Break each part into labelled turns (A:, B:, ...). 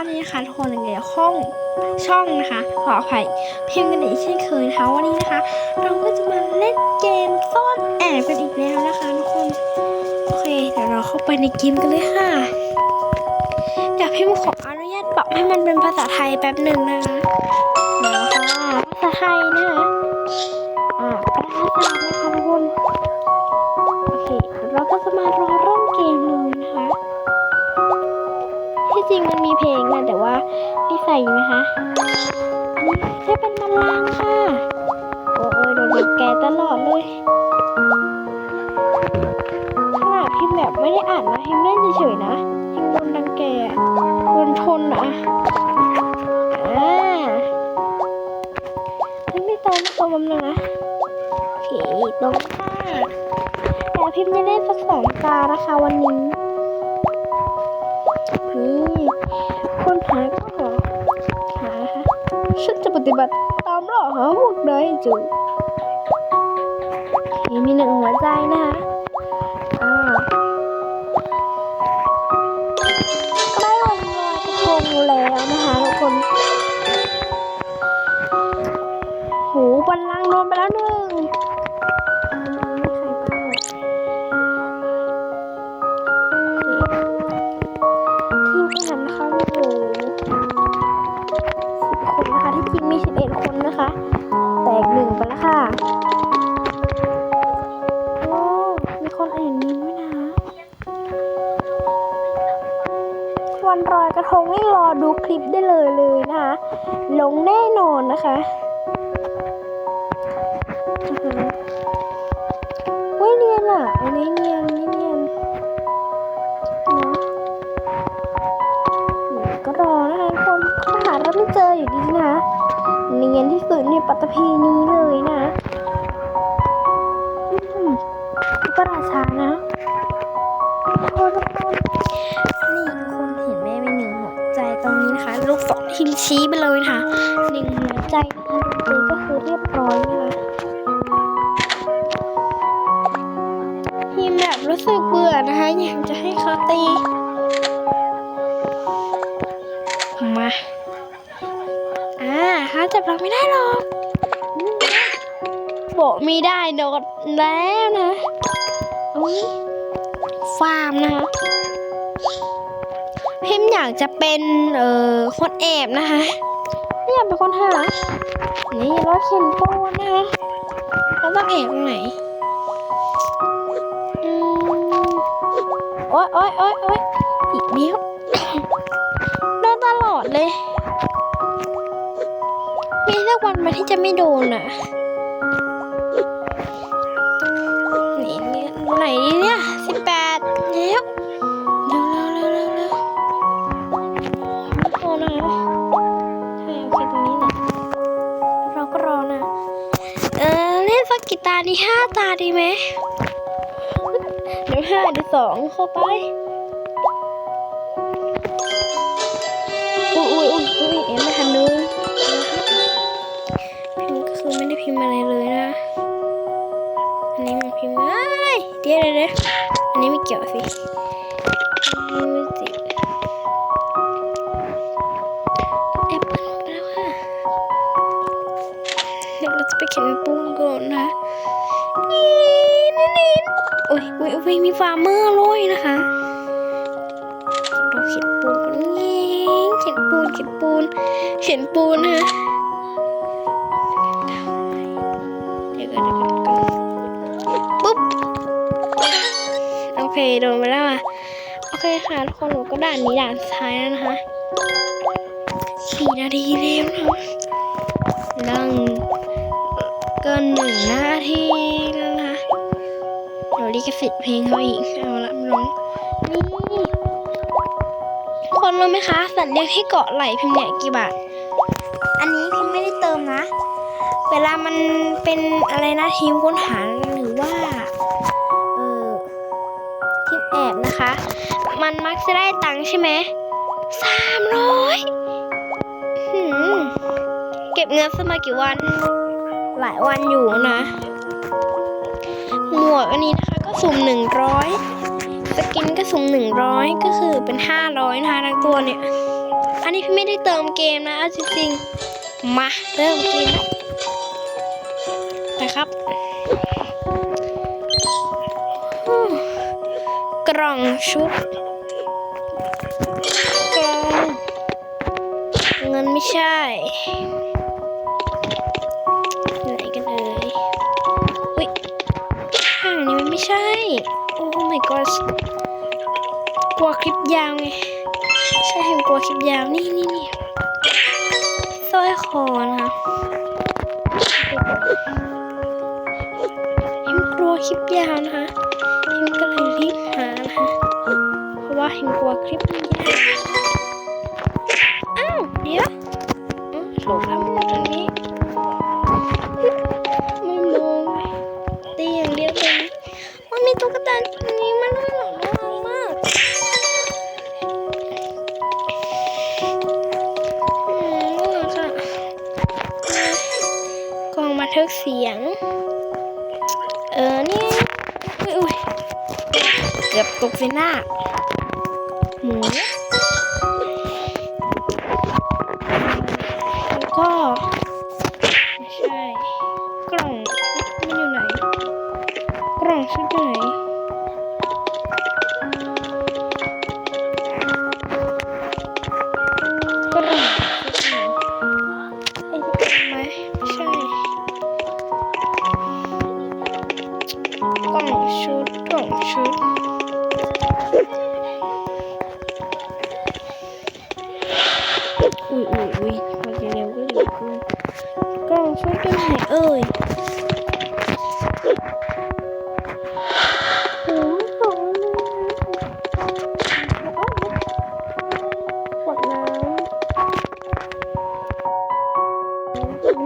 A: อนนี้นะคะทุกคนยังไงห้องช่องนะคะขออภัยพิมพ์กันอีกเช่นเคยนะคะวันนี้นะคะ เราก็จะมาเล่นเกมซ่อนแอบกันอีกแล้วนะคะทุกคนโอเคเดี๋ยวเราเข้าไปในเกมกันเลยค่ะเดี๋ยวพิมพ์ขออนุญาตปรับให้มันเป็นภาษาไทยแป๊บหนึ่งนะคะเดี๋ยวค่ะภาษาไทยนะคะอ่าภาษาไทยนะคะทุกคน ที่จริงมันมีเพลงนะแต่ว่าไม่ใส่นะคะอันนี้แค่เป็นมันลังค่ะ โอ้ยโดนรังแกตลอดเลยขนาดพิมแบบไม่ได้อ่านนะพิมเล่นเฉยๆนะยังโดนรังแกโดนชนนะอ่าไม่ตรงไม่ตรงมันเลยนะโอเคตรงค่ะแต่พิมจะเล่นสักสองตานะคะวันนี้ นี่คนหายก็หาหาค่ะฉันจะปฏิบัติตามล่อหาพวกนายจูนี่มีหนึ่งหัวใจนะคะอ่าใกล้วันลอยกระทงแล้วนะคะทุกคน วันรอยกระทงให้รอดูคลิปได้เลยเลยนะคะลงแน่นอนนะคะเว้ยเนียนอะอันนี้เนียนนนี้เนียนเนาะก็รอนะคะทุกคนถ้าหาเราไม่เจออยู่ดีนะเนียนที่สุดในปัตตภีนี้เลย นี้นะคะลูกศรทิมชี้ไปเลยนะคะหนึ่งหัวใจนะคะดนตรีก็คือเรียบร้อยนะคะพิมแบบรู้สึกเบื่อนะคะอยากจะให้เขาตีมาอ่าเขาจับเราไม่ได้หรอกโบไม่ได้โดดแล้วนะอุ้ยฟาร์มนะคะ พิมอยากจะเป็นเอ่อคนแอบนะคะไม่อยากเป็นคนหา นี่รถเข็นปูนนะคะเราต้องแอบตรงไหนอืมโอ๊ยโอ๊ยโอ๊ยโอ๊ยอีกเดียวโดนตลอดเลย มีสักวันไหมาที่จะไม่โดนอะ กกี่ตาดีห้าตาดีไหมเดี๋ยวห้าเดี๋ยวสองเข้าไป อุ้ยอุ้ยอุ้ยอุ้ยเอ็มไม่ทันดูพิมพ์ก็คือไม่ได้พิมพ์อะไรเลยนะ อันนี้มันพิมพ์เอ้ยเดี๋ยวเดี๋ยวเดี๋ยวอันนี้ไม่เกี่ยวสิอันนี้ไม่ติด นี่นี่นี่อุ้ยอุ้ยอุ้ยมีฟาร์มเมอร์เลยนะคะเราเขียนปูนกันนี่เขียนปูนเขียนปูนเขียนปูนนะปุ๊บโอเคโดนไปแล้วอะโอเคค่ะทุกคนหนูก็ด่านนี้ด่านสุดท้ายแล้วนะคะสี่นาทีแล้วนะดังเกินหนึ่งหน้า ลิขสิทธิ์เพลงเขาอีกเอาละมาร้องนี่คนรู้ไหมคะ สัตว์เลี้ยงที่เกาะไหล่พิมพ์เนี่ยกี่บาท อันนี้พิมพ์ไม่ได้เติมนะ เวลามันเป็นอะไรนะทีมค้นหาหรือว่าเออทีมแอบนะคะ มันมักจะได้ตังค์ใช่ไหมสามร้อยเก็บเงินสมากี่วัน หลายวันอยู่นะ หมวกอันนี้นะคะ สุ่มหนึ่งร้อยสกินก็สูงหนึ่งร้อยก็คือเป็นห้าร้อยนะคะทั้งตัวเนี่ย อันนี้พี่ไม่ได้เติมเกมนะเอาจริงๆ มาเริ่มเกมนะครับ กล่องชุดกล่องเงินไม่ใช่ my god กลัวคลิปยาวไง ใช่เห็นกลัวคลิปยาว นี่นี่นี่สร้อยคอนะคะเห็นกลัวคลิปยาวนะคะเห็นก็เลยรีบหานะคะเพราะว่าเห็นกลัวคลิปยาว อ้าว เดี๋ยวอ๋อหลบแล้วตรงนี้ ทึกเสียง เออนี่อุ้ยเกือบตกใส่หน้า หมู เอ่ยโอ้ยสองขวดน้ำ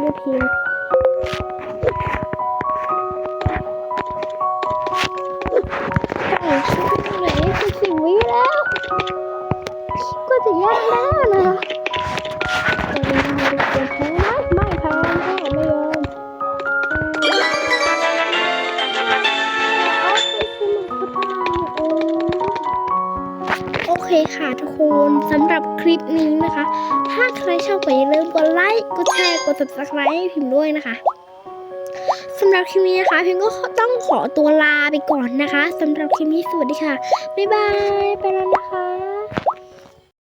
A: ไม่พิมพ์ ลิปนี้นะคะ ถ้าใครชอบก็อย่าลืมกดไลค์ กดแชร์ กด subscribe ให้พิมพ์ด้วยนะคะสำหรับคลิปนี้นะคะพิมก็ต้องขอตัวลาไปก่อนนะคะสำหรับคลิปนี้สวัสดีค่ะ บ๊ายบาย ไปแล้วนะคะ